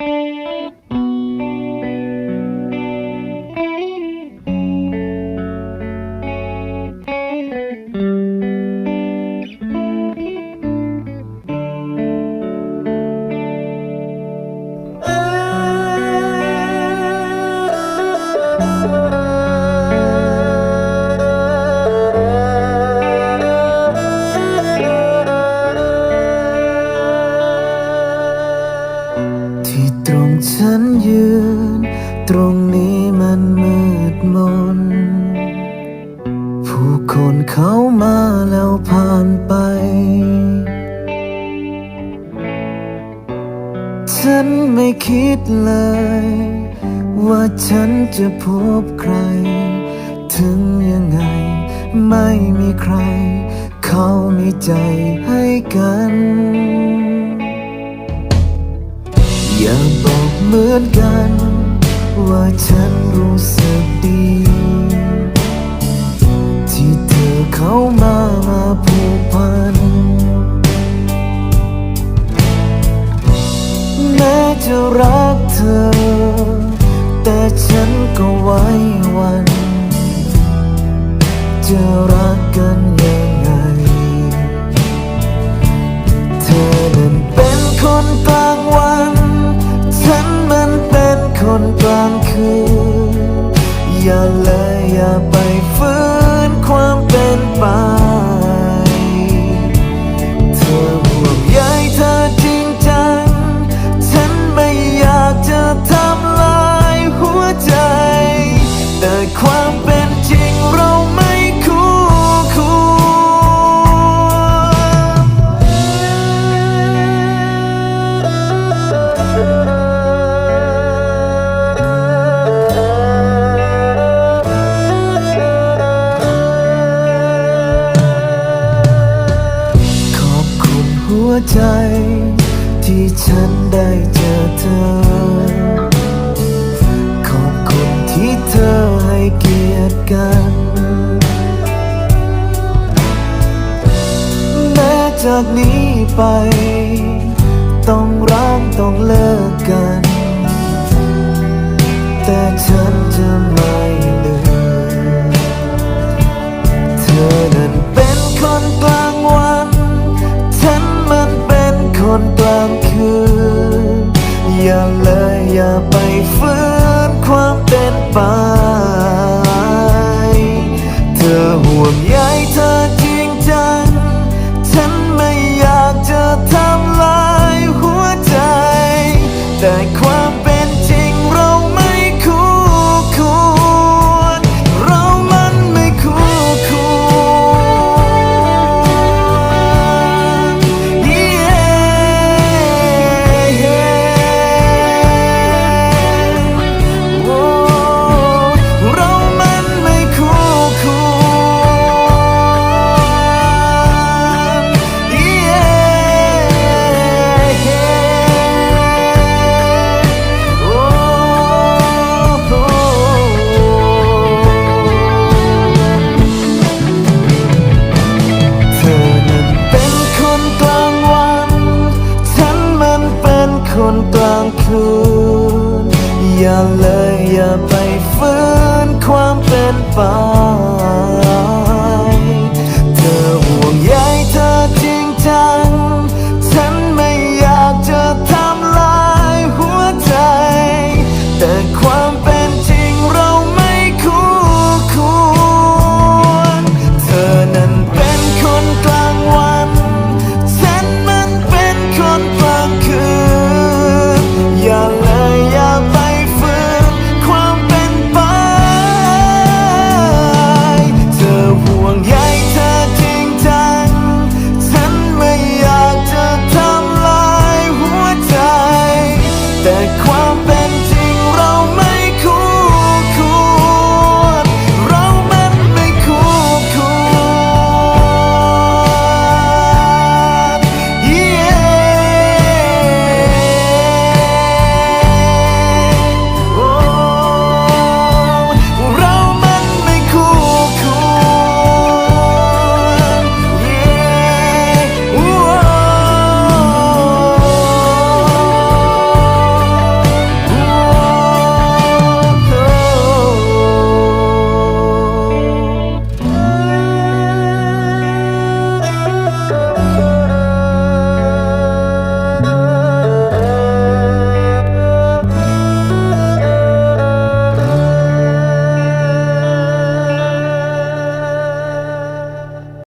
ที่ คนเขามาแล้วผ่านไป ฉันไม่คิดเลย ว่าฉันจะพบใคร ถึงยังไง ไม่มีใคร เขามีใจให้กัน อย่าบอกเหมือนกัน ว่าฉันรู้สึกดี รักเธอ แต่ฉันก็ไว้วัน จะรักกันยังไง เธอนั้นเป็นคนกลางวัน ฉันมันเป็นคนกลางคืน อย่าเลยอย่าไปฟื้นความเป็นไป ใจ ที่ฉันได้เจอเธอ ขอบคุณที่เธอให้เกียรติกัน แม้จากนี้ไป ไป เธอห่วงใย ฟ้า